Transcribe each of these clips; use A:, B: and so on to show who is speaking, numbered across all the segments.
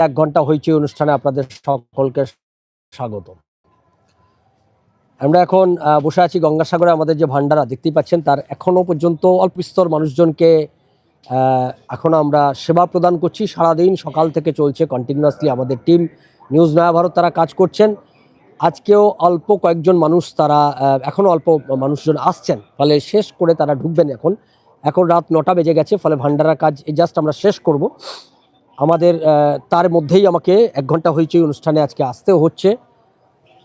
A: এক ঘণ্টা হইচই অনুষ্ঠানে আপনাদের সকলকে স্বাগত। আমরা এখন বসে আছি গঙ্গাসাগরে আমাদের যে ভান্ডারা দেখতেই পাচ্ছেন তার এখনও পর্যন্ত অল্প স্তর মানুষজনকে এখনও আমরা সেবা প্রদান করছি। সারাদিন সকাল থেকে চলছে কন্টিনিউয়াসলি আমাদের টিম নিউজ নয়া ভারত তারা কাজ করছেন। আজকেও অল্প কয়েকজন মানুষ তারা আহ, এখনও অল্প মানুষজন আসছেন। ফলে শেষ করে তারা ঢুকবেন এখন। এখন রাত নটা বেজে গেছে ফলে ভান্ডারার কাজ জাস্ট আমরা শেষ করব। আমাদের তার মধ্যেই আমাকে এক ঘণ্টা হয়েছে অনুষ্ঠানে আজকে আসতেও হচ্ছে।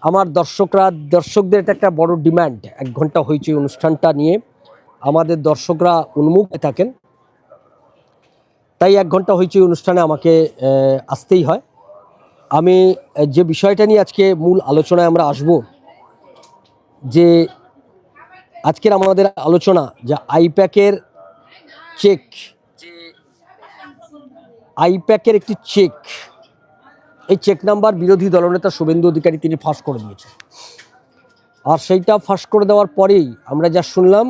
A: আমার দর্শকরা, দর্শকদের এটা একটা বড় ডিম্যান্ড এক ঘণ্টা হয়েছে অনুষ্ঠানটা নিয়ে। আমাদের দর্শকরা উন্মুখ থাকেন। তাই এক ঘণ্টা হয়েছে অনুষ্ঠানে আমাকে আসতেই হয়। আমি যে বিষয়টা নিয়ে আজকে মূল আলোচনায় আমরা আসব, যে আজকের আমাদের আলোচনা, যে আইপ্যাকের চেক আইপ্যাকের একটি চেক। এই চেক নাম্বার বিরোধী দলনেতা শুভেন্দু অধিকারী তিনি ফাঁস করে দিয়েছেন। আর সেইটা ফাঁস করে দেওয়ার পরেই আমরা যা শুনলাম,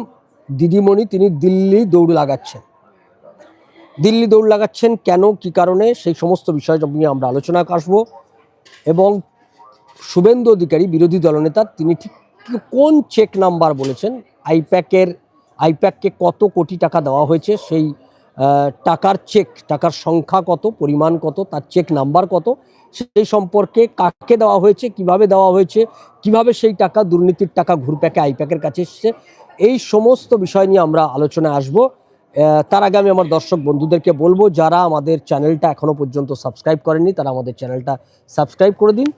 A: দিদিমণি তিনি দিল্লি দৌড় লাগাচ্ছেন। দিল্লি দৌড় লাগাচ্ছেন কেন, কি কারণে, সেই সমস্ত বিষয় নিয়ে আমরা আলোচনা আসব। এবং শুভেন্দু অধিকারী বিরোধী দলনেতা তিনি ঠিক কোন চেক নাম্বার বলেছেন, আইপ্যাকের, আইপ্যাককে কত কোটি টাকা দেওয়া হয়েছে, সেই টাকার চেক টাকার সংখ্যা কত, পরিমাণ কত, তার চেক নাম্বার কত, সেই সম্পর্কে কাকে দেওয়া হয়েছে, কীভাবে দেওয়া হয়েছে, কীভাবে সেই টাকা, দুর্নীতির টাকা ঘুরপ্যাকে, আইপ্যাকের কাছে এসছে, এই সমস্ত বিষয় নিয়ে আমরা আলোচনায় আসব। তার আগে আমি আমার দর্শক বন্ধুদেরকে বলব, যারা আমাদের চ্যানেলটা এখনও পর্যন্ত সাবস্ক্রাইব করেননি, তারা আমাদের চ্যানেলটা সাবস্ক্রাইব করে দিন।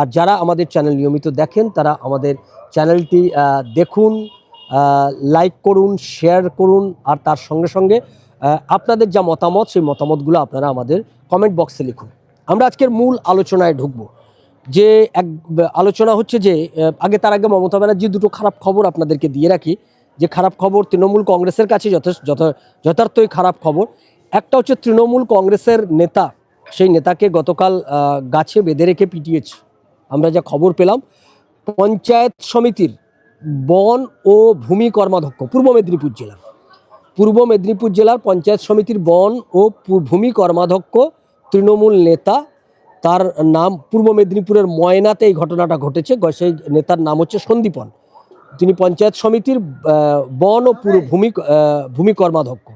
A: আর যারা আমাদের চ্যানেল নিয়মিত দেখেন, তারা আমাদের চ্যানেলটি দেখুন লাইক করুন শেয়ার করুন, আর তার সঙ্গে সঙ্গে আপনাদের যা মতামত, সেই মতামতগুলো আপনারা আমাদের কমেন্ট বক্সে লিখুন। আমরা আজকের মূল আলোচনায় ঢুকবো। যে এক, আলোচনা হচ্ছে যে আগে তার আগে মমতা ব্যানার্জি দুটো খারাপ খবর আপনাদেরকে দিয়ে রাখি। যে খারাপ খবর তৃণমূল কংগ্রেসের কাছে যথেষ্ট, যথা- যথার্থই খারাপ খবর। একটা হচ্ছে তৃণমূল কংগ্রেসের নেতা, সেই নেতাকে গতকাল গাছে বেঁধে রেখে পিটিয়েছে। আমরা যা খবর পেলাম, পঞ্চায়েত সমিতির বন ও ভূমি কর্মাধ্যক্ষ, পূর্ব মেদিনীপুর জেলা। পূর্ব মেদিনীপুর জেলার পঞ্চায়েত সমিতির বন ও ভূমি কর্মাধ্যক্ষ তৃণমূল নেতা। তার নাম পূর্ব মেদিনীপুরের ময়নাতে এই ঘটনাটা ঘটেছে। সেই নেতার নাম হচ্ছে সন্দীপন। তিনি পঞ্চায়েত সমিতির বন ও পুরো ভূমি ভূমি কর্মাধ্যক্ষ।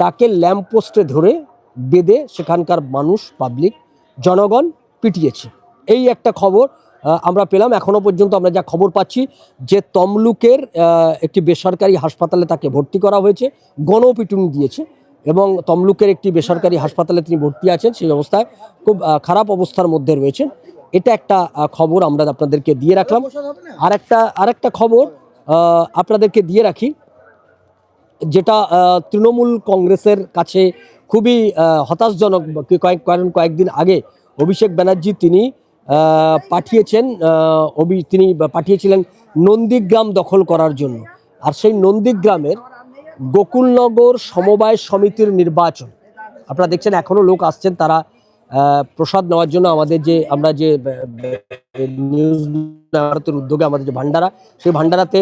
A: তাকে ল্যাম্পপোস্টে ধরে বেঁধে সেখানকার মানুষ, পাবলিক, জনগণ পিটিয়েছে। এই একটা খবর আমরা পেলাম। এখনও পর্যন্ত আমরা যা খবর পাচ্ছি যে তমলুকের একটি বেসরকারি হাসপাতালে তাকে ভর্তি করা হয়েছে। গণপিটুনি দিয়েছে এবং তমলুকের একটি বেসরকারি হাসপাতালে তিনি ভর্তি আছেন। সেই অবস্থায় খুব খারাপ অবস্থার মধ্যে রয়েছেন। এটা একটা খবর আমরা আপনাদেরকে দিয়ে রাখলাম। আর একটা আরেকটা খবর আপনাদেরকে দিয়ে রাখি। যেটা তৃণমূল কংগ্রেসের কাছে খুবই হতাশজনক। কারণ কয়েকদিন আগে অভিষেক ব্যানার্জি, তিনি পাঠিয়েছেন অভি তিনি পাঠিয়েছিলেন নন্দীগ্রাম দখল করার জন্য। আর সেই নন্দীগ্রামের গোকুলনগর সমবায় সমিতির নির্বাচন। আপনারা দেখছেন, এখনও লোক আসছেন, তারা প্রসাদ নেওয়ার জন্য আমাদের যে, আমরা যে নিউজ ভারতের উদ্যোগে আমাদের যে ভান্ডারা সেই ভান্ডারাতে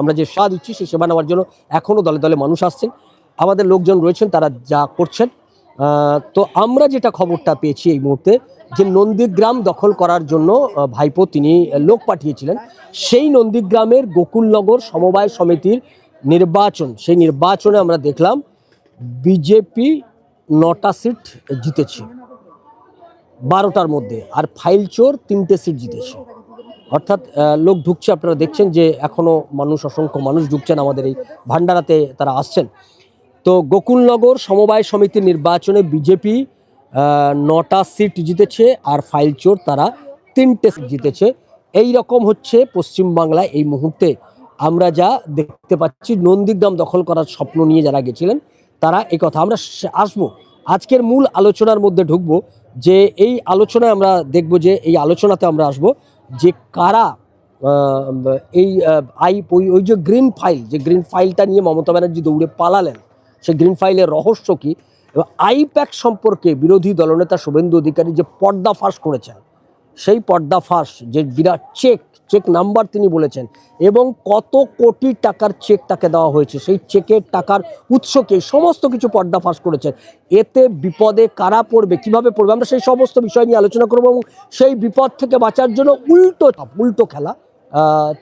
A: আমরা যে সেবা দিচ্ছি, সেই সেবা নেওয়ার জন্য এখনও দলে দলে মানুষ আসছেন। আমাদের লোকজন রয়েছেন, তারা যা করছেন। তো আমরা যেটা খবরটা পেয়েছি এই মুহূর্তে, যে নন্দীগ্রাম দখল করার জন্য ভাইপো তিনি লোক পাঠিয়েছিলেন, সেই নন্দীগ্রামের গোকুলনগর সমবায় সমিতির নির্বাচন, সেই নির্বাচনে আমরা দেখলাম বিজেপি নটা সিট জিতেছে, বারোটার মধ্যে, আর ফাইল চোর তিনটে সিট জিতেছে। অর্থাৎ লোক ঢুকছে, আপনারা দেখছেন যে এখনও মানুষ, অসংখ্য মানুষ ঢুকছেন আমাদের এই ভান্ডারাতে তারা আসছেন। তো গোকুলনগর সমবায় সমিতির নির্বাচনে বিজেপি নটা সিট জিতেছে আর ফাইল চোর তারা তিনটে সিট জিতেছে। এই রকম হচ্ছে পশ্চিমবাংলায় এই মুহূর্তে। আমরা যা দেখতে পাচ্ছি, নন্দীগ্রাম দখল করার স্বপ্ন নিয়ে যারা গেছিলেন, তারা এই কথা। আমরা আসব। আজকের মূল আলোচনার মধ্যে ঢুকবো যে এই আলোচনায় আমরা দেখব যে, এই আলোচনাতে আমরা আসব যে কারা এই আই, ওই যে গ্রিন ফাইল, যে গ্রিন ফাইলটা নিয়ে মমতা ব্যানার্জি দৌড়ে পালালেন সেই গ্রিন ফাইলের রহস্য কী? এবং আইপ্যাক সম্পর্কে বিরোধী দলনেতা শুভেন্দু অধিকারী যে পর্দা ফাঁস করেছেন, সেই পর্দা ফাঁস যে বিরাট চেক চেক নাম্বার তিনি বলেছেন, এবং কত কোটি টাকার চেক তাকে দেওয়া হয়েছে, সেই চেকের টাকার উৎসকে সমস্ত কিছু পর্দাফাশ করেছেন। এতে বিপদে কারা পড়বে, কীভাবে পড়বে? আমরা সেই সমস্ত বিষয় নিয়ে আলোচনা করব এবং সেই বিপদ থেকে বাঁচার জন্য উল্টো উল্টো খেলা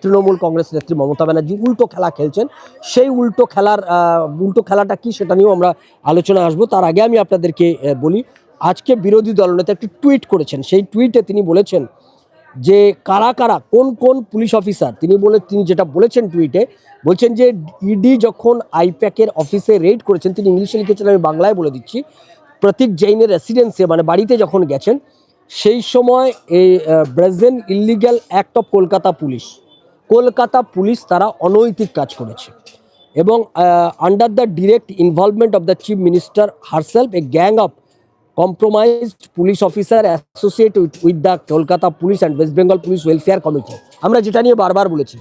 A: তৃণমূল কংগ্রেস নেত্রী মমতা ব্যানার্জি উল্টো খেলা খেলছেন। সেই উল্টো খেলার উল্টো খেলাটা কি সেটা নিয়েও আমরা আলোচনা আসব। তার আগে আমি আপনাদেরকে বলি, আজকে বিরোধী দলনেতা একটি টুইট করেছেন। সেই টুইটে তিনি বলেছেন যে, কারা কারা, কোন কোন পুলিশ অফিসার, তিনি বলে তিনি যেটা বলেছেন টুইটে, বলছেন যে ইডি যখন আইপ্যাকের অফিসে রেড করেছেন, তিনি ইংলিশে লিখেছেন, আমি বাংলায় বলে দিচ্ছি, প্রতীক জৈনের রেসিডেন্সে মানে বাড়িতে যখন গেছেন সেই সময় এই brazen illegal act of Kolkata police Kolkata police তারা অনৈতিক কাজ করেছে এবং under the direct involvement of the chief minister herself a gang of compromised police officer associate with the Kolkata police and West Bengal police welfare committee আমরা যেটা নিয়ে বারবার বলেছি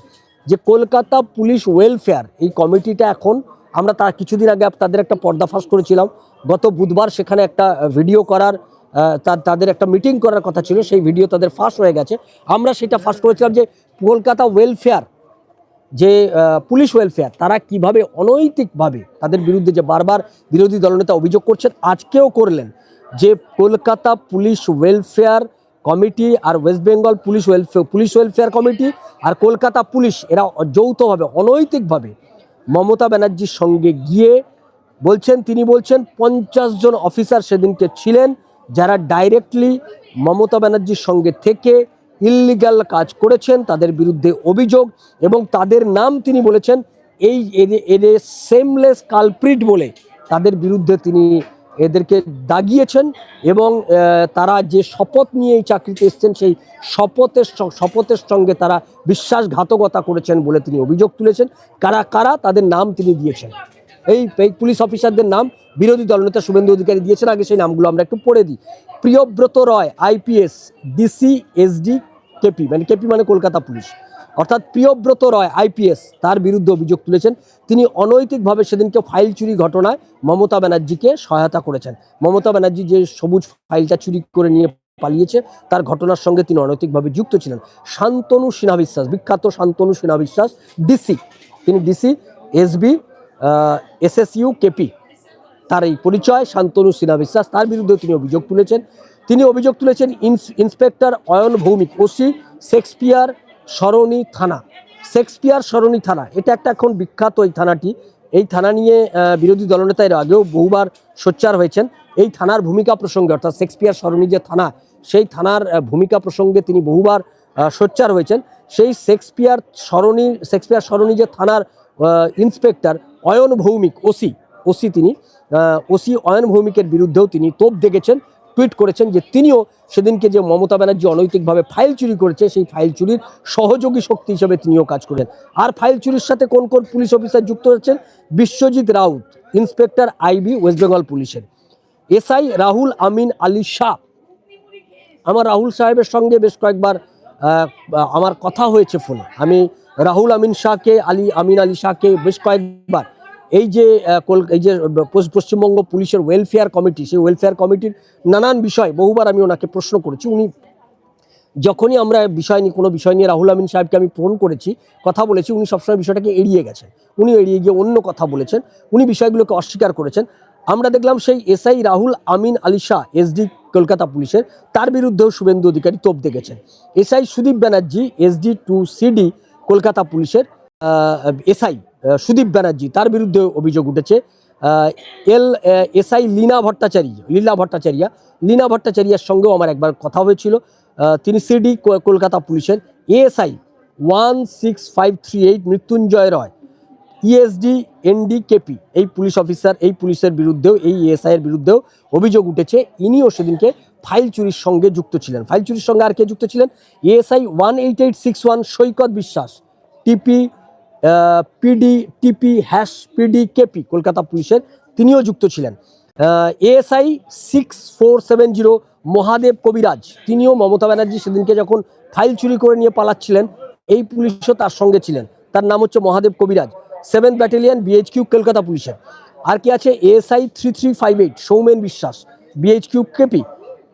A: যে কলকাতা পুলিশ ওয়েলফেয়ার এই কমিটিটা এখন, আমরা তার কিছুদিন আগে তাদের একটা পর্দাফাশ করেছিলাম। গত বুধবার সেখানে একটা ভিডিও করার তাদের একটা মিটিং করার কথা ছিল, সেই ভিডিও তাদের ফাঁস হয়ে গেছে। আমরা সেটা ফাঁস করেছিলাম যে কলকাতা ওয়েলফেয়ার যে পুলিশ ওয়েলফেয়ার তারা কীভাবে অনৈতিকভাবে তাদের বিরুদ্ধে যে বারবার বিরোধী দলনেতা অভিযোগ করছেন, আজকেও করলেন। যে কলকাতা পুলিশ ওয়েলফেয়ার কমিটি আর West Bengal police welfare police welfare committee আর কলকাতা পুলিশ এরা যৌথভাবে, অনৈতিকভাবে মমতা ব্যানার্জির সঙ্গে গিয়ে বলছেন, তিনি বলছেন, পঞ্চাশ জন অফিসার সেদিনকে ছিলেন। যারা ডাইরেক্টলি মমতা ব্যানার্জির সঙ্গে থেকে ইললিগাল কাজ করেছেন, তাদের বিরুদ্ধে অভিযোগ এবং তাদের নাম তিনি বলেছেন, এই এদের সেমলেস কালপ্রিট বলে তাদের বিরুদ্ধে তিনি এদেরকে দাগিয়েছেন এবং তারা যে শপথ নিয়ে এই চাকরিতে এসছেন, সেই শপথের শপথের সঙ্গে তারা বিশ্বাসঘাতকতা করেছেন বলে তিনি অভিযোগ তুলেছেন। কারা কারা, তাদের নাম তিনি দিয়েছেন। এই পুলিশ অফিসারদের নাম বিরোধী দলনেতা শুভেন্দু অধিকারী দিয়েছেন, আগে সেই নামগুলো আমরা একটু পড়ে দিই। Priyabrata Roy IPS DC SD KP মানে কেপি মানে কলকাতা পুলিশ। অর্থাৎ প্রিয়ব্রত রয় আইপিএস তার বিরুদ্ধে অভিযোগ তুলেছেন। তিনি অনৈতিকভাবে সেদিনকে ফাইল চুরি ঘটনায় মমতা ব্যানার্জিকে সহায়তা করেছেন। মমতা ব্যানার্জি যে সবুজ ফাইলটা চুরি করে নিয়ে পালিয়েছে, তার ঘটনার সঙ্গে তিনি অনৈতিকভাবে যুক্ত ছিলেন। শান্তনু সিনহা বিশ্বাস বিখ্যাত শান্তনু সিনহা বিশ্বাস ডিসি তিনি ডিসি এসবি এসএসইউ কেপি তার এই পরিচয়, শান্তনু সিনহা বিশ্বাস, তার বিরুদ্ধে তিনি অভিযোগ তুলেছেন। তিনি অভিযোগ তুলেছেন ins- inspector Ayan Bhowmik, OC, Shakespeare Sarani থানা। শেক্সপিয়ার সরণি থানা, এটা একটা এখন বিখ্যাত এই থানাটি। এই থানা নিয়ে বিরোধী দলনেতা এর আগেও বহুবার সোচ্চার হয়েছেন। এই থানার ভূমিকা প্রসঙ্গে, অর্থাৎ শেক্সপিয়ার সরণি যে থানা, সেই থানার ভূমিকা প্রসঙ্গে তিনি বহুবার সোচ্চার হয়েছেন। সেই শেক্সপিয়ার সরণি শেক্সপিয়ার সরণি যে থানার inspector Ayan Bhowmik, OC OC তিনি। ওসি অয়ন ভৌমিকের বিরুদ্ধেও তিনি তোপ দেখেছেন, টুইট করেছেন যে তিনিও সেদিনকে যে মমতা ব্যানার্জি অনৈতিকভাবে ফাইল চুরি করেছে সেই ফাইল চুরির সহযোগী শক্তি হিসেবে তিনিও কাজ করেন। আর ফাইল চুরির সাথে কোন কোন পুলিশ অফিসার যুক্ত হচ্ছেন Biswajit Raut, inspector IB, West Bengal পুলিশের। এসআই রাহুল আমিন আলী শাহ। আমার রাহুল সাহেবের সঙ্গে বেশ কয়েকবার আমার কথা হয়েছে ফোনে। আমি রাহুল আমিন শাহকে, আলী, আমিন আলী শাহকে বেশ কয়েকবার এই যে এই যে পশ্চ- পশ্চিমবঙ্গ পুলিশের ওয়েলফেয়ার কমিটি সেই ওয়েলফেয়ার কমিটির নানান বিষয়, বহুবার আমি ওনাকে প্রশ্ন করেছি। উনি যখনই আমরা বিষয় নিয়ে, কোনো বিষয় নিয়ে রাহুল আমিন সাহেবকে আমি ফোন করেছি, কথা বলেছি, উনি সবসময় বিষয়টাকে এড়িয়ে গেছেন। উনি এড়িয়ে গিয়ে অন্য কথা বলেছেন। উনি বিষয়গুলোকে অস্বীকার করেছেন। আমরা দেখলাম সেই এসআই রাহুল আমিন আলী শাহ এসডি কলকাতা পুলিশের, তার বিরুদ্ধেও শুভেন্দু অধিকারী তোপ দেখেছেন। SI Sudip Banerjee SD two CD Kolkata পুলিশের এসআই সুদীপ ব্যানার্জি, তার বিরুদ্ধে অভিযোগ উঠেছে। এল এসআই লীনা ভট্টাচার্য, লীলা ভট্টাচার্যা, লীনা ভট্টাচার্যার সঙ্গেও আমার একবার কথা হয়েছিল। তিনি সিডি কলকাতা পুলিশের ASI one six five three eight Mrityunjoy Roy, ESD ND NDKP, এই পুলিশ অফিসার, এই পুলিশের বিরুদ্ধেও, এই এএসআই এর বিরুদ্ধেও অভিযোগ উঠেছে। ইনিও সেদিনকে ফাইল চুরির সঙ্গে যুক্ত ছিলেন। ফাইল চুরির সঙ্গে আর কে যুক্ত ছিলেন? ASI one eight eight six one Saikat Biswas, TP PD TP hash PD KP Kolkata পুলিশের, তিনিও যুক্ত ছিলেন। ASI six four seven zero Mahadev Kabiraj, তিনিও মমতা ব্যানার্জি সেদিনকে যখন ফাইল চুরি করে নিয়ে পালাচ্ছিলেন, এই পুলিশও তার সঙ্গে ছিলেন। তার নাম হচ্ছে মহাদেব কবিরাজ সেভেন্থ ব্যাটালিয়ন বিএইচকিউ কলকাতা পুলিশের। আর কি আছে? ASI three three five eight Soumen Biswas BHQ KP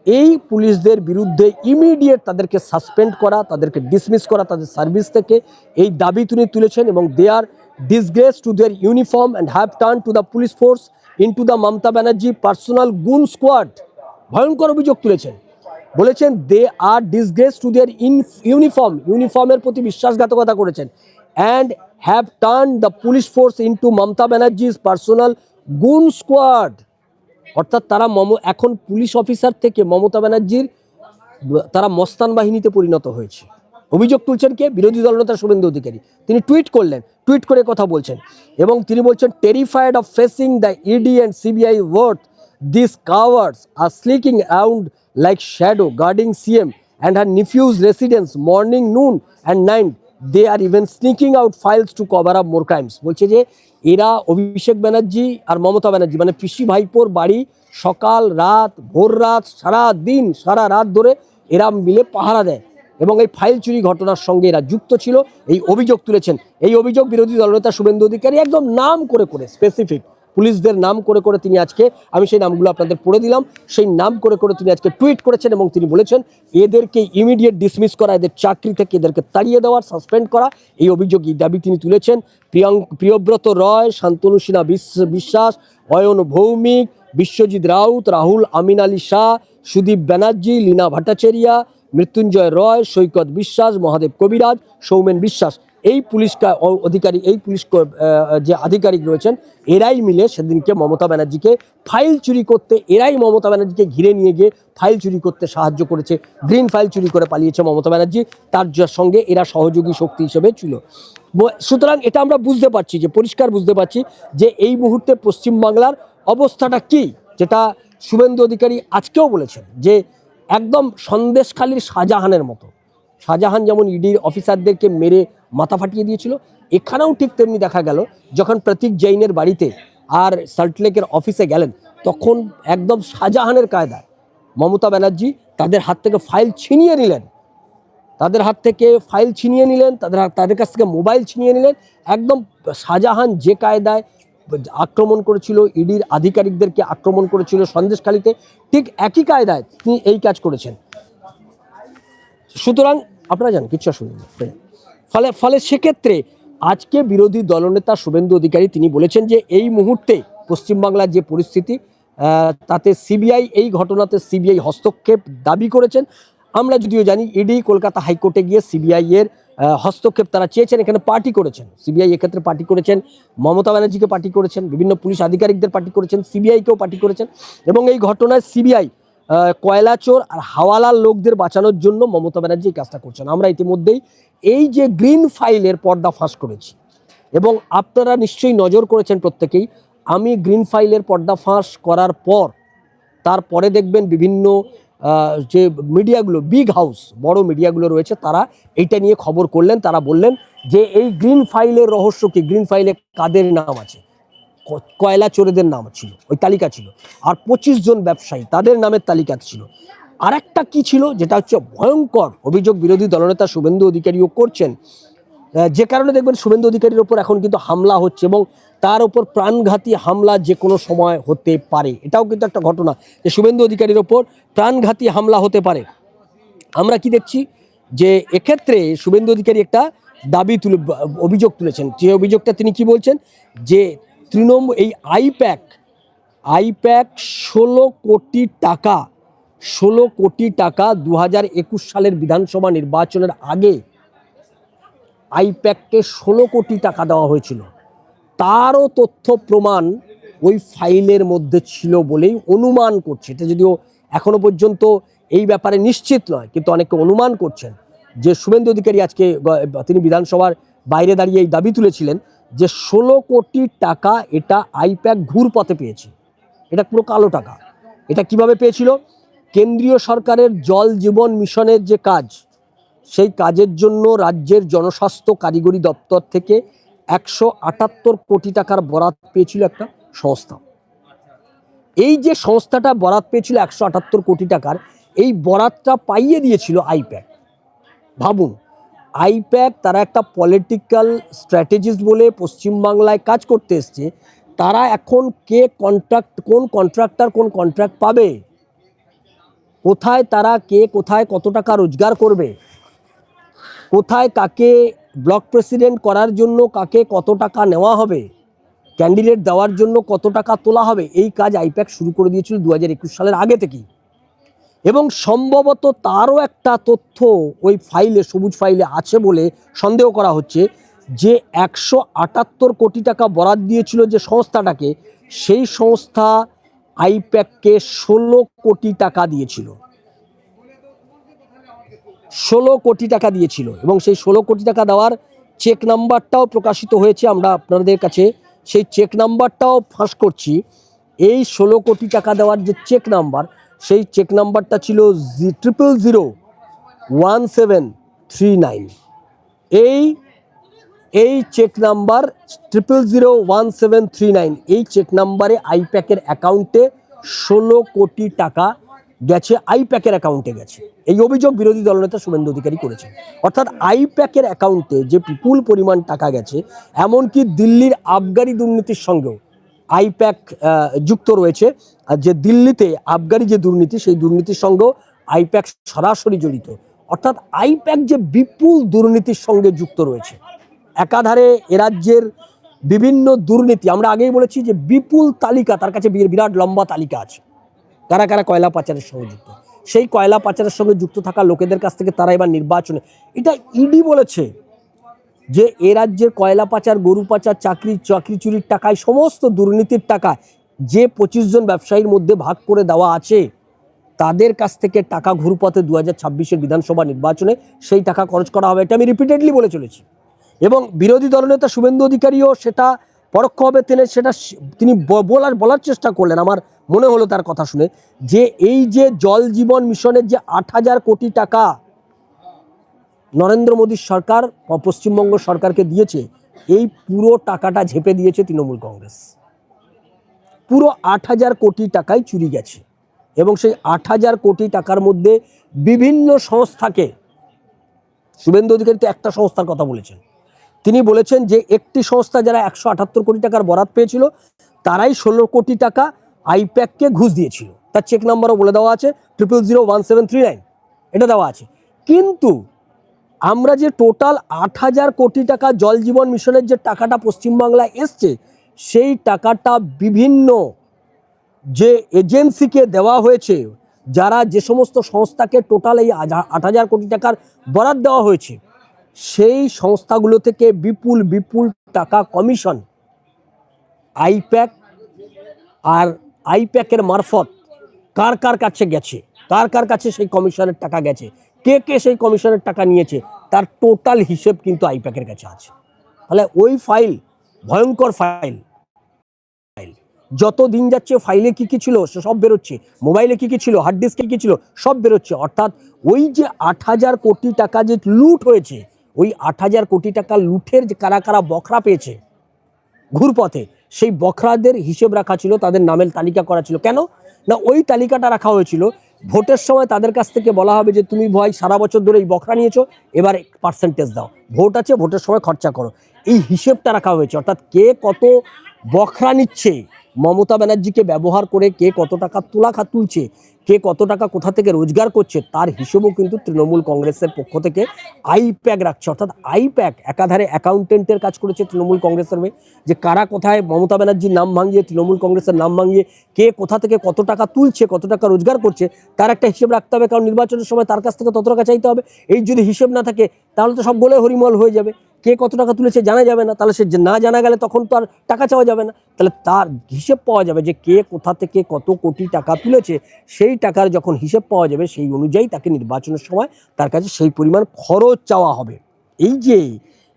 A: এই পুলিশদের বিরুদ্ধে ইমিডিয়েট তাদেরকে সাসপেন্ড করা, তাদেরকে ডিসমিস করা, তাদের সার্ভিস থেকে এই দাবি তিনি তুলেছেন এবং they are disgrace to their uniform and have turn to the police force into the Mamata Banerjee personal goon squad ভয়ঙ্কর অভিযোগ তুলেছেন। বলেছেন they are disgrace to their in uniform ইউনিফর্মের প্রতি বিশ্বাসঘাতকতা করেছেন and have turn the police force into Mamata Banerjee's personal goon squad অর্থাৎ তারা মম, এখন পুলিশ অফিসার থেকে মমতা ব্যানার্জির, তারা মস্তান বাহিনীতে পরিণত হয়েছে। অভিযোগ তুলছেন কে? বিরোধী দলনেতা শুভেন্দু অধিকারী। তিনি টুইট করলেন, টুইট করে কথা বলছেন। এবং তিনি বলছেন terrified of facing the ED and CBI with this cowards are slinking around like shadow guarding CM and her nephew's residence morning noon and night they are even sneaking out files to cover up more crimes বলছে যে এরা অভিষেক ব্যানার্জি আর মমতা ব্যানার্জি মানে পিসি ভাইপোর বাড়ি সকাল, রাত, ভোর রাত, সারা দিন, সারা রাত ধরে এরা মিলে পাহারা দেয়। এবং এই ফাইল চুরি ঘটনার সঙ্গে এরা যুক্ত ছিল, এই অভিযোগ তুলেছেন। এই অভিযোগ বিরোধী দলনেতা শুভেন্দু অধিকারী একদম নাম করে করে স্পেসিফিক পুলিশদের নাম করে করে তিনি আজকে, আমি সেই নামগুলো আপনাদের পড়ে দিলাম, সেই নাম করে করে তিনি আজকে টুইট করেছেন এবং তিনি বলেছেন, এদেরকে ইমিডিয়েট ডিসমিস করা, এদের চাকরি থেকে এদেরকে তাড়িয়ে দেওয়ার সাসপেন্ড করা, এই অভিযোগ, এই দাবি তিনি তুলেছেন। প্রিয়ঙ্ক প্রিয়ব্রত রয়, শান্তনু সিনহা বিশ- বিশ্বাস, অয়ন ভৌমিক, বিশ্বজিৎ রাউত, রাহুল আমিন আলী শাহ, সুদীপ ব্যানার্জি, লীনা ভট্টাচার্যা মৃত্যুঞ্জয় রয়, সৈকত বিশ্বাস, মহাদেব কবিরাজ, সৌমেন বিশ্বাস। এই পুলিশ অধিকারী, এই পুলিশ যে আধিকারিক রয়েছেন, এরাই মিলে সেদিনকে মমতা ব্যানার্জিকে ফাইল চুরি করতে, এরাই মমতা ব্যানার্জিকে ঘিরে নিয়ে গিয়ে ফাইল চুরি করতে সাহায্য করেছে। গ্রিন ফাইল চুরি করে পালিয়েছে মমতা ব্যানার্জি। তার সঙ্গে এরা সহযোগী শক্তি হিসেবে ছিল। সুতরাং এটা আমরা বুঝতে পারছি যে, পরিষ্কার বুঝতে পারছি যে, এই মুহূর্তে পশ্চিমবাংলার অবস্থাটা কি? যেটা শুভেন্দু অধিকারী আজকেও বলেছেন যে, একদম সন্দেশখালীর শাহজাহানের মতো। শাহজাহান যেমন ইডির অফিসারদেরকে মেরে মাথা ফাটিয়ে দিয়েছিল, এখানেও ঠিক তেমনি দেখা গেল, যখন প্রতীক জৈনের বাড়িতে আর সল্টলেকের অফিসে গেলেন, তখন একদম শাহজাহানের কায়দায় মমতা ব্যানার্জি তাদের হাত থেকে ফাইল ছিনিয়ে নিলেন। তাদের হাত থেকে ফাইল ছিনিয়ে নিলেন, তাদের তাদের কাছ থেকে মোবাইল ছিনিয়ে নিলেন, একদম শাহজাহান যে কায়দায় আক্রমণ করেছিল, ইডির আধিকারিকদেরকে আক্রমণ করেছিল সন্দেশখালিতে, ঠিক একই কায়দায় তিনি এই কাজ করেছেন। সুতরাং আপনারা জানেন কিচ্ছু অসুবিধা নেই ফলে ফলে সেক্ষেত্রে আজকে বিরোধী দলনেতা শুভেন্দু অধিকারী তিনি বলেছেন যে এই মুহূর্তে পশ্চিমবাংলার যে পরিস্থিতি তাতে সিবিআই, এই ঘটনাতে সিবিআই হস্তক্ষেপ দাবি করেছেন। আমরা যদিও জানি, ইডি, কলকাতা হাইকোর্টে গিয়ে সিবিআই এর হস্তক্ষেপ তারা চেয়েছেন, এখানে পার্টি করেছেন। সিবিআই এক্ষেত্রে পার্টি করেছেন, মমতা ব্যানার্জিকে পার্টি করেছেন, বিভিন্ন পুলিশ আধিকারিকদের পার্টি করেছেন, সিবিআইকেও পার্টি করেছেন এবং এই ঘটনায় সিবিআই কয়লা চোর আর হাওয়ালার লোকদের বাঁচানোর জন্য মমতা ব্যানার্জি এই কাজটা করছেন। আমরা ইতিমধ্যেই এই যে গ্রিন ফাইলের পর্দা ফাঁস করেছি এবং আপনারা নিশ্চয়ই নজর করেছেন প্রত্যেকেই, আমি গ্রিন ফাইলের পর্দা ফাঁস করার পর তারপরে দেখবেন বিভিন্ন যে মিডিয়াগুলো, বিগ হাউস, বড় মিডিয়াগুলো রয়েছে, তারা এইটা নিয়ে খবর করলেন, তারা বললেন যে এই গ্রিন ফাইলের রহস্য কি? গ্রিন ফাইলে কাদের নাম আছে? কয়লা চোরেদের নাম ছিল, ওই তালিকা ছিল। আর পঁচিশ জন ব্যবসায়ী, তাদের নামের তালিকা ছিল। আর একটা কি ছিল, যেটা হচ্ছে ভয়ঙ্কর অভিযোগ বিরোধী দলনেতা শুভেন্দু অধিকারীও করছেন। যে কারণে দেখবেন শুভেন্দু অধিকারীর ওপর এখন কিন্তু হামলা হচ্ছে এবং তার ওপর প্রাণঘাতী হামলা যে কোনো সময় হতে পারে। এটাও কিন্তু একটা ঘটনা যে শুভেন্দু অধিকারীর ওপর প্রাণঘাতী হামলা হতে পারে। আমরা কি দেখছি যে এক্ষেত্রে শুভেন্দু অধিকারী একটা দাবি তুলে, অভিযোগ তুলেছেন। যে অভিযোগটা তিনি কি বলছেন? যে তৃণমূল এই আইপ্যাক আইপ্যাক ষোলো কোটি টাকা, ষোলো কোটি টাকা দু একুশ সালের বিধানসভা নির্বাচনের আগে আইপ্যাককে ষোলো কোটি টাকা দেওয়া হয়েছিল। তারও তথ্য প্রমাণ ওই ফাইলের মধ্যে ছিল বলেই অনুমান করছে। এটা যদিও এখনও পর্যন্ত এই ব্যাপারে নিশ্চিত নয়, কিন্তু অনেকে অনুমান করছেন যে শুভেন্দু অধিকারী আজকে তিনি বিধানসভার বাইরে দাঁড়িয়ে এই দাবি তুলেছিলেন। যে ষোলো কোটি টাকা এটা আইপ্যাক ঘুর পথে পেয়েছে। এটা পুরো কালো টাকা। এটা কীভাবে পেয়েছিল? কেন্দ্রীয় সরকারের জল জীবন মিশনের যে কাজ, সেই কাজের জন্য রাজ্যের জনস্বাস্থ্য কারিগরি দপ্তর থেকে একশো আটাত্তর কোটি টাকার বরাত পেয়েছিল একটা সংস্থা। এই যে সংস্থাটা বরাত পেয়েছিল একশো আটাত্তর কোটি টাকার, এই বরাতটা পাইয়ে দিয়েছিল আইপ্যাক। ভাবুন আইপ্যাক তারা একটা পলিটিক্যাল স্ট্র্যাটেজিস্ট বলে পশ্চিমবাংলায় কাজ করতে এসছে। তারা এখন কে কন্ট্রাক্ট কোন কন্ট্রাক্টর কোন কন্ট্রাক্ট পাবে? কোথায় তারা কে, কোথায় কত টাকা রোজগার করবে? কোথায় কাকে ব্লক প্রেসিডেন্ট করার জন্য কাকে কত টাকা নেওয়া হবে? ক্যান্ডিডেট দেওয়ার জন্য কত টাকা তোলা হবে? এই কাজ আইপ্যাক শুরু করে দিয়েছিল দু হাজার একুশ সালের আগে থেকেই। এবং সম্ভবত তারও একটা তথ্য ওই ফাইলে, সবুজ ফাইলে আছে বলে সন্দেহ করা হচ্ছে যে একশো আটাত্তর কোটি টাকা বরাদ দিয়েছিল যে সংস্থাটাকে, সেই সংস্থা আইপ্যাককে ষোলো কোটি টাকা দিয়েছিল। ষোলো কোটি টাকা দিয়েছিল এবং সেই ষোলো কোটি টাকা দেওয়ার চেক নাম্বারটাও প্রকাশিত হয়েছে আমরা আপনাদের কাছে। সেই চেক নাম্বারটাও ফাঁস করছি। এই ষোলো কোটি টাকা দেওয়ার যে চেক নাম্বার সেই চেক নাম্বারটা ছিল G triple zero one seven three nine এই এই cheque number triple zero one seven three nine এই চেক নাম্বারে আইপ্যাকের অ্যাকাউন্টে ষোলো কোটি টাকা গেছে আইপ্যাকের অ্যাকাউন্টে গেছে। এই অভিযোগ বিরোধী দলনেতা শুভেন্দু অধিকারী করেছেন অর্থাৎ আইপ্যাকের অ্যাকাউন্টে যে বিপুল পরিমাণ টাকা গেছে, এমনকি দিল্লির আবগারি দুর্নীতির সঙ্গেও আইপ্যাক যুক্ত রয়েছে। আর যে দিল্লিতে আবগারি যে দুর্নীতি, সেই দুর্নীতির সঙ্গেও আইপ্যাক সরাসরি জড়িত। অর্থাৎ আইপ্যাক যে বিপুল দুর্নীতির সঙ্গে যুক্ত রয়েছে, একাধারে এ রাজ্যের বিভিন্ন দুর্নীতি, আমরা আগেই বলেছি যে বিপুল তালিকা, তার কাছে বিরাট লম্বা তালিকা আছে। কারা কারা কয়লা পাচারের সঙ্গে যুক্ত? সেই কয়লা পাচারের সঙ্গে যুক্ত থাকা লোকেদের কাছ থেকে তারা এবার নির্বাচনে, এটা ইডি বলেছে যে এ রাজ্যের কয়লা পাচার, গরু পাচার, চাকরি চাকরি চুরির টাকায়, সমস্ত দুর্নীতির টাকা যে পঁচিশ জন ব্যবসায়ীর মধ্যে ভাগ করে দেওয়া আছে, তাদের কাছ থেকে টাকা ঘুরপথে দু হাজার ছাব্বিশের বিধানসভা নির্বাচনে সেই টাকা খরচ করা হবে, এটা আমি রিপিটেডলি বলে চলেছি। এবং বিরোধী দলনেতা শুভেন্দু অধিকারীও সেটা পরোক্ষভাবে তিনি সেটা তিনি বলার বলার চেষ্টা করলেন, আমার মনে হলো তার কথা শুনে, যে এই যে জল জীবন মিশনের যে আট হাজার কোটি টাকা নরেন্দ্র মোদীর সরকার বা পশ্চিমবঙ্গ সরকারকে দিয়েছে, এই পুরো টাকাটা ঝেপে দিয়েছে তৃণমূল কংগ্রেস। পুরো আট হাজার কোটি টাকাই চুরি গেছে এবং সেই আট হাজার কোটি টাকার মধ্যে বিভিন্ন সংস্থাকে, শুভেন্দু অধিকারী তো একটা সংস্থার কথা বলেছেন, তিনি বলেছেন যে একটি সংস্থা যারা একশো আটাত্তর কোটি টাকার বরাদ পেয়েছিল, তারাই ষোলো কোটি টাকা আইপ্যাককে ঘুষ দিয়েছিল। তার চেক নাম্বারও বলে দেওয়া আছে triple zero one seven three nine এটা দেওয়া আছে। কিন্তু আমরা যে টোটাল আট হাজার কোটি টাকা জল জীবন মিশনের যে টাকাটা পশ্চিমবাংলায় এসছে, সেই টাকাটা বিভিন্ন যে এজেন্সিকে দেওয়া হয়েছে, যারা যে সমস্ত সংস্থাকে টোটাল এই আট হাজার কোটি টাকার বরাদ দেওয়া হয়েছে, সেই সংস্থাগুলো থেকে বিপুল বিপুল টাকা কমিশন, আইপ্যাক আর আইপ্যাকের মারফত কার কার কাছে গেছে, কার কার কাছে সেই কমিশনের টাকা গেছে কে কে সেই কমিশনের টাকা নিয়েছে, তার টোটাল হিসেব কিন্তু আইপ্যাকের কাছে আছে। তাহলে ওই ফাইল, ভয়ঙ্কর ফাইল। ফাইল যত দিন যাচ্ছে ফাইলে কি কি ছিল সব বেরোচ্ছে। মোবাইলে কি কি ছিল, হার্ড ডিস্কে কি ছিল, সব বেরোচ্ছে। অর্থাৎ ওই যে আট হাজার কোটি টাকা যে লুট হয়েছে, ওই আট হাজার কোটি টাকা লুটের যে কারা কারা বখরা পেয়েছে, ঘুরপথে, সেই বখরাদের হিসেব রাখা ছিল, তাদের নামের তালিকা করা ছিল। কেন? না, ওই তালিকাটা রাখা হয়েছিল ভোটের সময় তাদের কাছ থেকে বলা হবে যে তুমি ভাই সারা বছর ধরে এই বখরা নিয়েছো, এবার পার্সেন্টেজ দাও। ভোট আছে, ভোটের সময় খরচা করো। এই হিসেবটা রাখা হয়েছে। অর্থাৎ কে কত বখরা নিচ্ছে। মমতা ব্যানার্জিকে ব্যবহার করে কে কত টাকা তোলা খা তুলছে, কে কত টাকা কোথা থেকে রোজগার করছে, তার হিসেবও কিন্তু তৃণমূল কংগ্রেসের পক্ষ থেকে আইপ্যাক রাখছে। অর্থাৎ আইপ্যাক একাধারে অ্যাকাউন্টেন্টের কাজ করেছে তৃণমূল কংগ্রেসের হয়ে যে কারা কোথায়, মমতা ব্যানার্জির নাম ভাঙিয়ে, তৃণমূল কংগ্রেসের নাম ভাঙিয়ে কে কোথা থেকে কত টাকা তুলছে, কত টাকা রোজগার করছে, তার একটা হিসেব রাখতে হবে। কারণ নির্বাচনের সময় তার কাছ থেকে তত টাকা চাইতে হবে। এই যদি হিসেব না থাকে, তাহলে তো সব গোলে হরিমল হয়ে যাবে। কে কত টাকা তুলেছে জানা যাবে না। তাহলে সে না জানা গেলে তখন তো আর টাকা চাওয়া যাবে না। তাহলে তার হিসেব পাওয়া যাবে যে কে কোথা থেকে কত কোটি টাকা তুলেছে। সেই টাকার যখন হিসেব পাওয়া যাবে, সেই অনুযায়ী তাকে নির্বাচনের সময় তার কাছে সেই পরিমাণ খরচ চাওয়া হবে। এই যে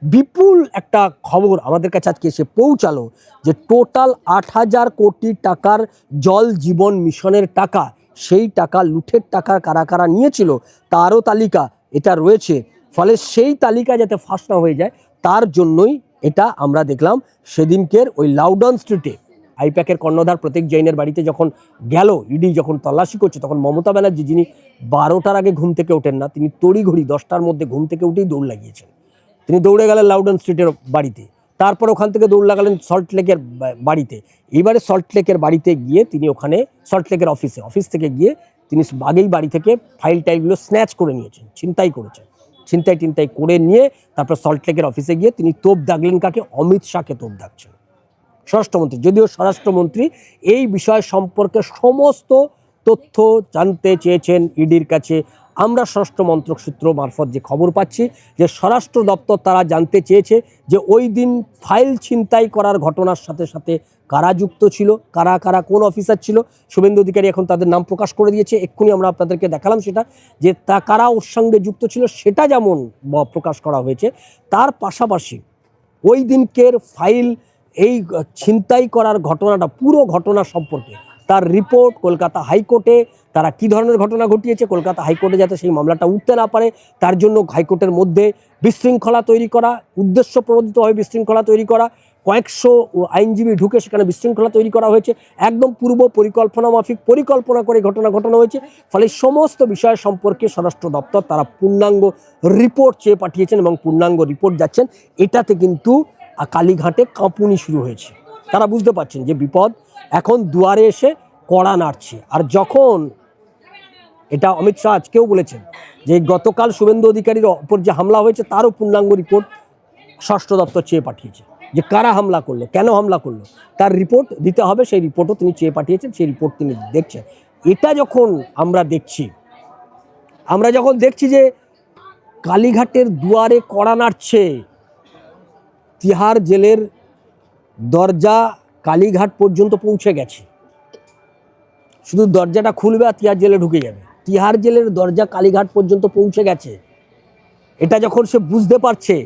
A: বিপুল একটা খবর আমাদের কাছে আজকে এসে পৌঁছালো যে টোটাল আট হাজার কোটি টাকার জল জীবন মিশনের টাকা, সেই টাকা লুঠের টাকা কারা কারা নিয়েছিল, তারও তালিকা এটা রয়েছে। ফলে সেই তালিকা যাতে ফাঁস না হয়ে যায়, তার জন্যই এটা আমরা দেখলাম সেদিনকের ওই লাউডন স্ট্রিটে। আইপ্যাকের কর্ণধার প্রতীক জৈনের বাড়িতে যখন গেল ইডি যখন তল্লাশি করছে, তখন মমতা ব্যানার্জি যিনি বারোটার আগে ঘুম থেকে ওঠেন না, তিনি তড়িঘড়ি দশটার মধ্যে ঘুম থেকে উঠেই দৌড় লাগিয়েছেন। তিনি দৌড়ে গেলেন লাউডন স্ট্রিটের বাড়িতে। তারপর ওখান থেকে দৌড় লাগালেন সল্ট লেকের বাড়িতে। এবারে সল্ট লেকের বাড়িতে গিয়ে তিনি ওখানে, সল্ট লেকের অফিসে, অফিস থেকে গিয়ে তিনি আগেই বাড়ি থেকে ফাইল টাইলগুলো স্ন্যাচ করে নিয়েছেন, ছিনতাই করেছেন। ছিনতাই টিনতাই করে নিয়ে তারপর সল্টলেকের অফিসে গিয়ে তিনি তোপ দাগলেন কাকে? অমিত শাহকে তোপ দাগছেন। স্বরাষ্ট্রমন্ত্রী, যদিও স্বরাষ্ট্রমন্ত্রী এই বিষয় সম্পর্কে সমস্ত তথ্য জানতে চেয়েছেন ইডির কাছে। আমরা স্বরাষ্ট্র মন্ত্রক সূত্র মারফত যে খবর পাচ্ছি যে স্বরাষ্ট্র দপ্তর তারা জানতে চেয়েছে যে ওই দিন ফাইল ছিনতাই করার ঘটনার সাথে সাথে কারা যুক্ত ছিল, কারা কারা কোন অফিসার ছিল, শুভেন্দু অধিকারী এখন তাদের নাম প্রকাশ করে দিয়েছে। এক্ষুনি আমরা আপনাদেরকে দেখালাম সেটা, যে তা কারা ওর সঙ্গে যুক্ত ছিল সেটা যেমন প্রকাশ করা হয়েছে। তার পাশাপাশি ওই দিনকের ফাইল, এই ছিনতাই করার ঘটনাটা, পুরো ঘটনা সম্পর্কে তার রিপোর্ট কলকাতা হাইকোর্টে, তারা কি ধরনের ঘটনা ঘটিয়েছে, কলকাতা হাইকোর্টে যাতে সেই মামলাটা উঠতে না পারে, তার জন্য হাইকোর্টের মধ্যে বিশৃঙ্খলা তৈরি করা, উদ্দেশ্য প্রণোদিতভাবে বিশৃঙ্খলা তৈরি করা কয়েকশো আইনজীবী ঢুকে সেখানে বিশৃঙ্খলা তৈরি করা হয়েছে। একদম পূর্ব পরিকল্পনা মাফিক পরিকল্পনা করে ঘটনা ঘটানো হয়েছে। ফলে সমস্ত বিষয় সম্পর্কে স্বরাষ্ট্র দপ্তর তারা পূর্ণাঙ্গ রিপোর্ট চেয়ে পাঠিয়েছেন এবং পূর্ণাঙ্গ রিপোর্ট যাচ্ছেন। এটাতে কিন্তু কালীঘাটে কাঁপুনি শুরু হয়েছে। তারা বুঝতে পারছেন যে বিপদ এখন দুয়ারে এসে কড়া নাড়ছে। আর যখন এটা অমিত শাহ আজকেও বলেছেন যে গতকাল শুভেন্দু অধিকারীর ওপর যে হামলা হয়েছে, তারও পূর্ণাঙ্গ রিপোর্ট ষষ্ঠ দপ্তর চেয়ে পাঠিয়েছে। যে কারা হামলা করল, কেন হামলা করল, তার রিপোর্ট দিতে হবে, সেই রিপোর্টও তিনি চেয়ে পাঠিয়েছেন, সেই রিপোর্ট তিনি দেখছেন। এটা যখন আমরা দেখছি, আমরা যখন দেখছি যে কালীঘাটের দুয়ারে কড়া নাড়ছে, তিহার জেলের দরজা কালীঘাট পর্যন্ত পৌঁছে গেছে। শুধু দরজাটা খুলবে আর তিহার জেলে ঢুকে যাবে। তিহার জেলের দরজা কালীঘাট পর্যন্ত পৌঁছে গেছে। এটা যখন সে বুঝতে পারছে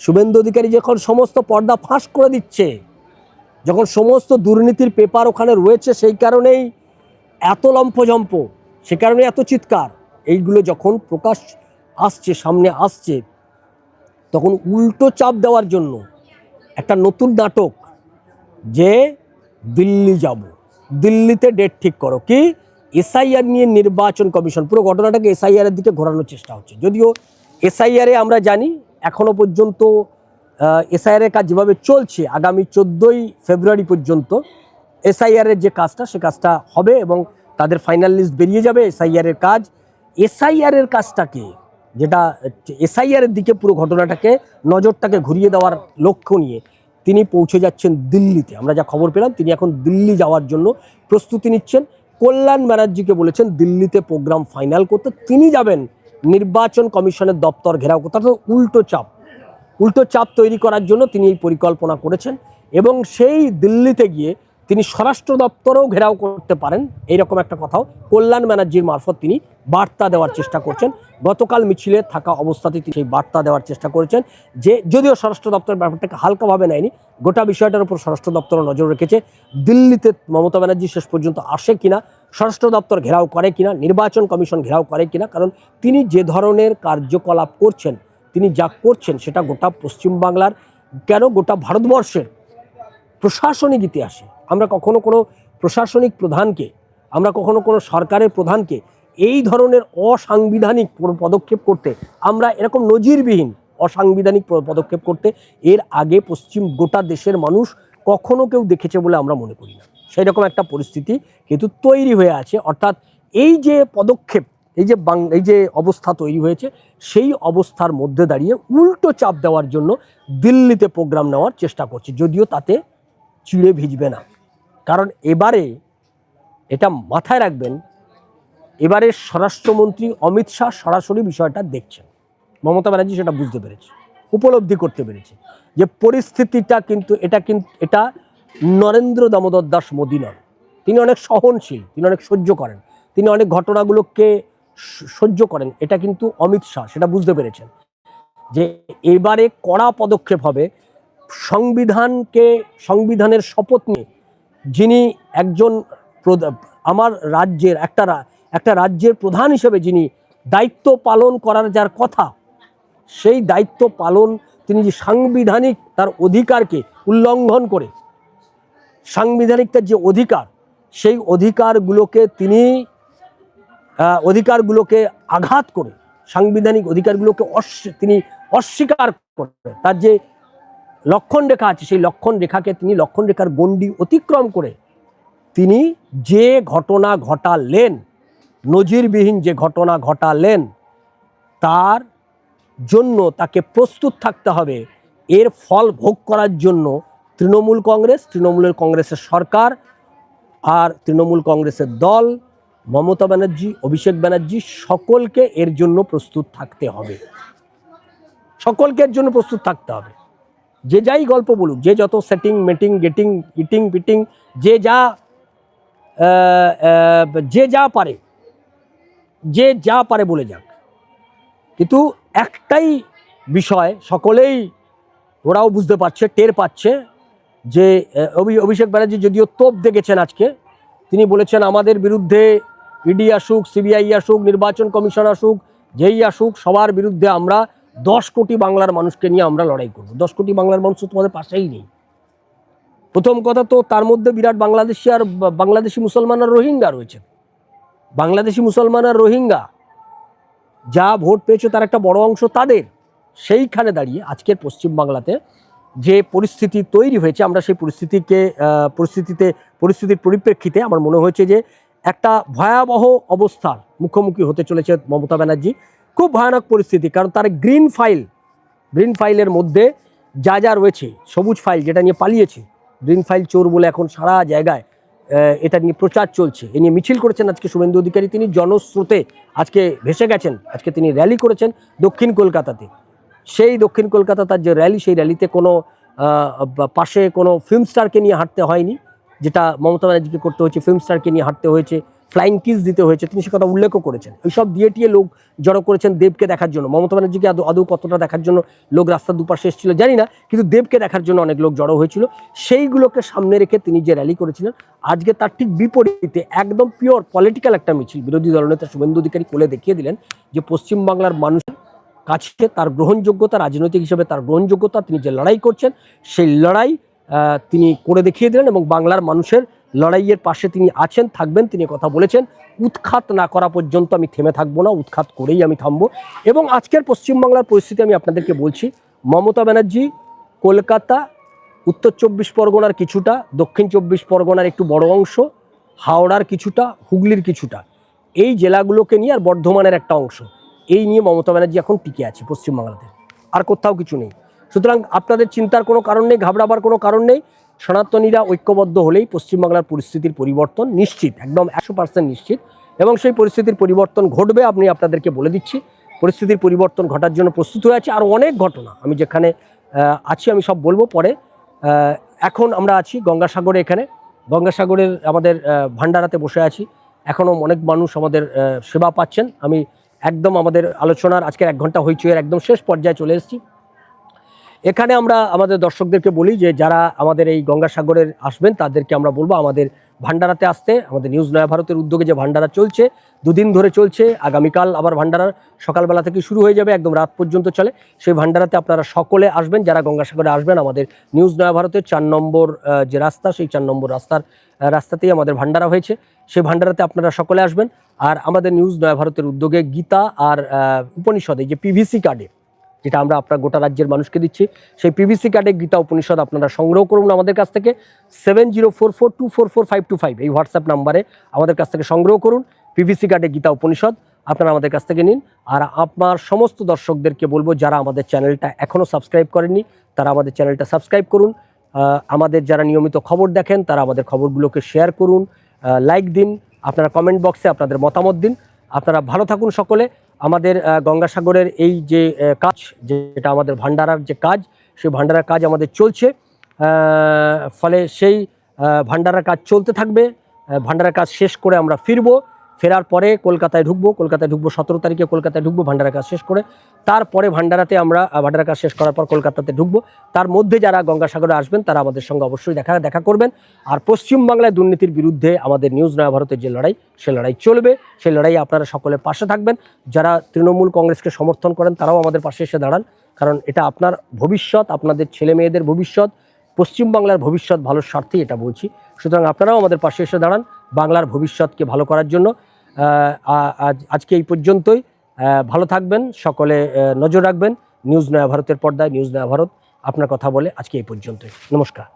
A: শুভেন্দু অধিকারী যখন সমস্ত পর্দা ফাঁস করে দিচ্ছে, যখন সমস্ত দুর্নীতির পেপার ওখানে রয়েছে সেই কারণেই এত লম্ফজম্প সে কারণে এত চিৎকার, এইগুলো যখন প্রকাশ আসছে, সামনে আসছে, তখন উল্টো চাপ দেওয়ার জন্য একটা নতুন নাটক যে দিল্লি যাব। দিল্লিতে ডেট ঠিক করো। কি? এসআইআর নিয়ে নির্বাচন কমিশন। পুরো ঘটনাটাকে এসআইআর এর দিকে ঘোরানোর চেষ্টা হচ্ছে। যদিও এসআইআর আমরা জানি এখনও পর্যন্ত এসআইআরের কাজ যেভাবে চলছে, আগামী চোদ্দোই ফেব্রুয়ারি পর্যন্ত এসআইআর এর যে কাজটা, সে কাজটা হবে এবং তাদের ফাইনাল লিস্ট বেরিয়ে যাবে এসআইআর এর কাজ। এসআইআর এর কাজটাকে, যেটা এসআইআর এর দিকে পুরো ঘটনাটাকে, নজরটাকে ঘুরিয়ে দেওয়ার লক্ষ্য নিয়ে তিনি পৌঁছে যাচ্ছেন দিল্লিতে। আমরা যা খবর পেলাম, তিনি এখন দিল্লি যাওয়ার জন্য প্রস্তুতি নিচ্ছেন। কল্যাণ ব্যানার্জিকে বলেছেন, দিল্লিতে প্রোগ্রাম ফাইনাল করতে। তিনি যাবেন নির্বাচন কমিশনের দপ্তর ঘেরাও করতে অর্থাৎ উল্টো চাপ। উল্টো চাপ তৈরি করার জন্য তিনি এই পরিকল্পনা করেছেন এবং সেই দিল্লিতে গিয়ে তিনি স্বরাষ্ট্র দপ্তরেও ঘেরাও করতে পারেন। এইরকম একটা কথাও কল্যাণ ব্যানার্জির মারফত তিনি বার্তা দেওয়ার চেষ্টা করছেন। গতকাল মিছিলে থাকা অবস্থাতে তিনি সেই বার্তা দেওয়ার চেষ্টা করেছেন যে, যদিও স্বরাষ্ট্র দপ্তর ব্যাপারটাকে হালকাভাবে নেয়নি, গোটা বিষয়টার উপর স্বরাষ্ট্র দপ্তর নজর রেখেছে, দিল্লিতে মমতা ব্যানার্জি শেষ পর্যন্ত আসে কিনা, স্বরাষ্ট্র দপ্তর ঘেরাও করে কিনা, নির্বাচন কমিশন ঘেরাও করে কিনা, কারণ তিনি যে ধরনের কার্যকলাপ করছেন, তিনি যা করছেন সেটা গোটা পশ্চিমবাংলার, কেন গোটা ভারতবর্ষের প্রশাসনিক ইতিহাসে। আমরা কখনো কোনো প্রশাসনিক প্রধানকে, আমরা কখনো কোনো সরকারের প্রধানকে এই ধরনের অসাংবিধানিক পদক্ষেপ করতে, আমরা এরকম নজিরবিহীন অসাংবিধানিক পদক্ষেপ করতে, এর আগে পশ্চিম গোটা দেশের মানুষ কখনো কেউ দেখেছে বলে আমরা মনে করি না। সেই রকম একটা পরিস্থিতি কিন্তু তৈরি হয়ে আছে। অর্থাৎ এই যে পদক্ষেপ, এই যে বাং এই যে অবস্থা তৈরি হয়েছে, সেই অবস্থার মধ্যে দাঁড়িয়ে উল্টো চাপ দেওয়ার জন্য দিল্লিতে প্রোগ্রাম নেওয়ার চেষ্টা করছে। যদিও তাতে চিড়ে ভিজবে না। কারণ এবারে এটা মাথায় রাখবেন এবারে স্বরাষ্ট্রমন্ত্রী অমিত শাহ সরাসরি বিষয়টা দেখছেন। মমতা ব্যানার্জি সেটা বুঝতে পেরেছে, উপলব্ধি করতে পেরেছে যে পরিস্থিতিটা কিন্তু, এটা কিন্তু এটা নরেন্দ্র দামোদর দাস মোদী নন। তিনি অনেক সহনশীল, তিনি অনেক সহ্য করেন, তিনি অনেক ঘটনাগুলোকে সহ্য করেন, এটা কিন্তু অমিত শাহ সেটা বুঝতে পেরেছেন যে এবারে কড়া পদক্ষেপ হবে সংবিধানকে, সংবিধানের শপথ নিয়ে যিনি একজন আমার রাজ্যের একটা একটা রাজ্যের প্রধান হিসেবে যিনি দায়িত্ব পালন করার যার কথা, সেই দায়িত্ব পালন তিনি যে সাংবিধানিক তার অধিকারকে উল্লঙ্ঘন করে, সাংবিধানিক তার যে অধিকার, সেই অধিকারগুলোকে তিনি অধিকারগুলোকে আঘাত করে, সাংবিধানিক অধিকারগুলোকে তিনি অস্বীকার করে, তার যে লক্ষণ রেখা আছে, সেই লক্ষণ রেখাকে তিনি লক্ষণ রেখার গণ্ডি অতিক্রম করে, তিনি যে ঘটনা ঘটালেন নজিরবিহীন যে ঘটনা ঘটালেন, তার জন্য তাকে প্রস্তুত থাকতে হবে। এর ফল ভোগ করার জন্য তৃণমূল কংগ্রেস, তৃণমূলের কংগ্রেসের সরকার আর তৃণমূল কংগ্রেসের দল, মমতা ব্যানার্জি, অভিষেক ব্যানার্জি, সকলকে এর জন্য প্রস্তুত থাকতে হবে। সকলকে এর জন্য প্রস্তুত থাকতে হবে। যে যাই গল্প বলুক, যে যত সেটিং মেটিং গেটিং ইটিং পিটিং যে যা যে যা পারে যে যা পারে বলে যাক। কিন্তু একটাই বিষয় সকলেই ওরাও বুঝতে পারছে, টের পাচ্ছে যে অভি- অভিষেক ব্যানার্জি যদিও তোপ দেখেছেন আজকে, তিনি বলেছেন আমাদের বিরুদ্ধে ইডি আসুক, সিবিআই আসুক, নির্বাচন কমিশন আসুক, যেই আসুক, সবার বিরুদ্ধে আমরা দশ কোটি বাংলার মানুষকে নিয়ে আমরা লড়াই করব। দশ কোটি বাংলার মানুষ তোমাদের পাশেই নেই। প্রথম কথা তো তার মধ্যে বিরাট বাংলাদেশি আর বাংলাদেশি মুসলমান আর রোহিঙ্গা রয়েছে। বাংলাদেশি মুসলমান আর রোহিঙ্গা যা ভোট পেয়েছে তার একটা বড় অংশ তাদের, সেইখানে দাঁড়িয়ে আজকের পশ্চিমবাংলাতে যে পরিস্থিতি তৈরি হয়েছে, আমরা সেই পরিস্থিতিকে পরিস্থিতিতে, পরিস্থিতির পরিপ্রেক্ষিতে আমার মনে হয়েছে যে একটা ভয়াবহ অবস্থার মুখোমুখি হতে চলেছে মমতা ব্যানার্জি। খুব ভয়ানক পরিস্থিতি, কারণ তার গ্রিন ফাইল, গ্রিন ফাইলের মধ্যে যা যা রয়েছে, সবুজ ফাইল যেটা নিয়ে পালিয়েছে, গ্রিন ফাইল চোর বলে এখন সারা জায়গায় এটা নিয়ে প্রচার চলছে। এ নিয়ে মিছিল করেছেন আজকে শুভেন্দু অধিকারী। তিনি জনস্রোতে আজকে ভেসে গেছেন। আজকে তিনি র্যালি করেছেন দক্ষিণ কলকাতাতে। সেই দক্ষিণ কলকাতা তার যে র্যালি, সেই র্যালিতে কোনো পাশে কোনো ফিল্ম স্টারকে নিয়ে হাঁটতে হয়নি, যেটা মমতা ব্যানার্জিকে করতে হয়েছে। ফিল্ম স্টারকে নিয়ে হাঁটতে হয়েছে। ফ্লাইং কিস দিতে হয়েছে, তিনি সে কথা উল্লেখও করেছেন। এইসব দিয়ে টিয়ে লোক জড়ো করেছেন দেবকে দেখার জন্য। মমতা ব্যানার্জিকে আদৌ আদৌ কতটা দেখার জন্য লোক রাস্তার দুপাশে এসেছিল জানি না, কিন্তু দেবকে দেখার জন্য অনেক লোক জড়ো হয়েছিল। সেইগুলোকে সামনে রেখে তিনি যে র্যালি করেছিলেন, আজকে তার ঠিক বিপরীতে একদম পিওর পলিটিক্যাল একটা মিছিল বিরোধী দলনেতা শুভেন্দু অধিকারী কোলে দেখিয়ে দিলেন যে পশ্চিমবাংলার মানুষের কাছে তার গ্রহণযোগ্যতা, রাজনৈতিক হিসেবে তার গ্রহণযোগ্যতা, তিনি যে লড়াই করছেন, সেই লড়াই তিনি করে দেখিয়ে দিলেন এবং বাংলার মানুষের লড়াইয়ের পাশে তিনি আছেন, থাকবেন, তিনি কথা বলেছেন। উৎখাত না করা পর্যন্ত আমি থেমে থাকব না, উৎখাত করেই আমি থামবো। এবং আজকের পশ্চিমবাংলার পরিস্থিতি আমি আপনাদেরকে বলছি, মমতা ব্যানার্জি কলকাতা, উত্তর চব্বিশ পরগনার কিছুটা, দক্ষিণ চব্বিশ পরগনার একটু বড় অংশ, হাওড়ার কিছুটা, হুগলির কিছুটা। এই জেলাগুলোকে নিয়ে আর বর্ধমানের একটা অংশ। এই নিয়ে মমতা ব্যানার্জি এখন টিকে আছে পশ্চিমবাংলাতে। আর কোথাও কিছু নেই। সুতরাং আপনাদের চিন্তার কোনো কারণ নেই, ঘাবড়াবার কোনো কারণ নেই। সনাতনীরা ঐক্যবদ্ধ হলেই পশ্চিমবাংলার পরিস্থিতির পরিবর্তন নিশ্চিত, একদম একশো পার্সেন্ট নিশ্চিত। এবং সেই পরিস্থিতির পরিবর্তন ঘটবে আপনি আপনাদেরকে বলে দিচ্ছি। পরিস্থিতির পরিবর্তন ঘটার জন্য প্রস্তুত হয়ে আছে। আর অনেক ঘটনা আমি যেখানে আছি আমি সব বলব পরে। এখন আমরা আছি গঙ্গাসাগরে এখানে। গঙ্গাসাগরের আমাদের ভান্ডারাতে বসে আছি। এখনও অনেক মানুষ আমাদের সেবা পাচ্ছেন। আমি একদম আমাদের আলোচনার আজকের এক ঘণ্টা হইচইয়ের একদম শেষ পর্যায়ে চলে এসেছি। এখানে আমরা আমাদের দর্শকদেরকে বলি যে যারা আমাদের এই গঙ্গাসাগরের আসবেন, তাদেরকে আমরা বলব আমাদের ভান্ডারাতে আসতে। আমাদের নিউজ নয়া ভারতের উদ্যোগে যে ভান্ডারা চলছে, দুদিন ধরে চলছে। আগামীকাল আবার ভান্ডারা সকালবেলা থেকে শুরু হয়ে যাবে, একদম রাত পর্যন্ত চলে। সেই ভান্ডারাতে আপনারা সকলে আসবেন, যারা গঙ্গাসাগরে আসবেন, আমাদের নিউজ নয়া ভারতের চার নম্বর যে রাস্তা, সেই চার নম্বর রাস্তার রাস্তাতেই আমাদের ভান্ডারা হয়েছে। সেই ভান্ডারাতে আপনারা সকলে আসবেন। আর আমাদের নিউজ নয়া ভারতের উদ্যোগে গীতা আর উপনিষদে যে পিভিসি কার্ডে যেটা আমরা আপনার গোটা রাজ্যের মানুষকে দিচ্ছি। সেই পিভিসি কার্ডে গীতা উপনিষদ আপনারা সংগ্রহ করুন আমাদের কাছ থেকে। Seven zero four four two four four five two five এই হোয়াটসঅ্যাপ নাম্বারে আমাদের কাছ থেকে সংগ্রহ করুন। পিভিসি কার্ডে গীতা উপনিষদ আপনারা আমাদের কাছ থেকে নিন। আর আপনার সমস্ত দর্শকদেরকে বলব, যারা আমাদের চ্যানেলটা এখনও সাবস্ক্রাইব করেননি, তারা আমাদের চ্যানেলটা সাবস্ক্রাইব করুন। আমাদের যারা নিয়মিত খবর দেখেন, তারা আমাদের খবরগুলোকে শেয়ার করুন। লাইক দিন, আপনারা কমেন্ট বক্সে আপনাদের মতামত দিন। আপনারা ভালো থাকুন সকলে। আমাদের গঙ্গাসাগরের এই যে কাজ, যেটা আমাদের ভান্ডারার যে কাজ, সেই ভান্ডারার কাজ আমাদের চলছে। ফলে সেই ভান্ডারার কাজ চলতে থাকবে। ভান্ডারার কাজ শেষ করে আমরা ফিরবো। ফেরার পরে কলকাতায় ঢুকবো কলকাতায় ঢুকবো সতেরো তারিখে কলকাতায় ঢুকবো ভান্ডারার কাজ শেষ করে। তারপরে ভান্ডারাতে আমরা আহ, ভান্ডারার কাজ শেষ করার পর কলকাতাতে ঢুকবো। তার মধ্যে যারা গঙ্গাসাগরে আসবেন তারা আমাদের সঙ্গে অবশ্যই দেখা দেখা করবেন। আর পশ্চিমবাংলায় দুর্নীতির বিরুদ্ধে আমাদের নিউজ নয়া ভারতের যে লড়াই সে লড়াই চলবে। সেই লড়াই আপনারা সকলে পাশে থাকবেন। যারা তৃণমূল কংগ্রেসকে সমর্থন করেন তারাও আমাদের পাশে এসে দাঁড়ান। কারণ এটা আপনার ভবিষ্যৎ আপনাদের ছেলে মেয়েদের ভবিষ্যৎ। পশ্চিমবাংলার ভবিষ্যৎ ভালোর স্বার্থেই এটা বলছি। সুতরাং আপনারাও আমাদের পাশে এসে দাঁড়ান। বাংলার ভবিষ্যৎকে ভালো করার জন্য। আজ আজকে এই পর্যন্তই। ভালো থাকবেন, সকলে নজর রাখবেন। নিউজ নয়া ভারতের পর্দায়, নিউজ নয়া ভারত। আপনার কথা বলে আজকে এই পর্যন্তই। নমস্কার।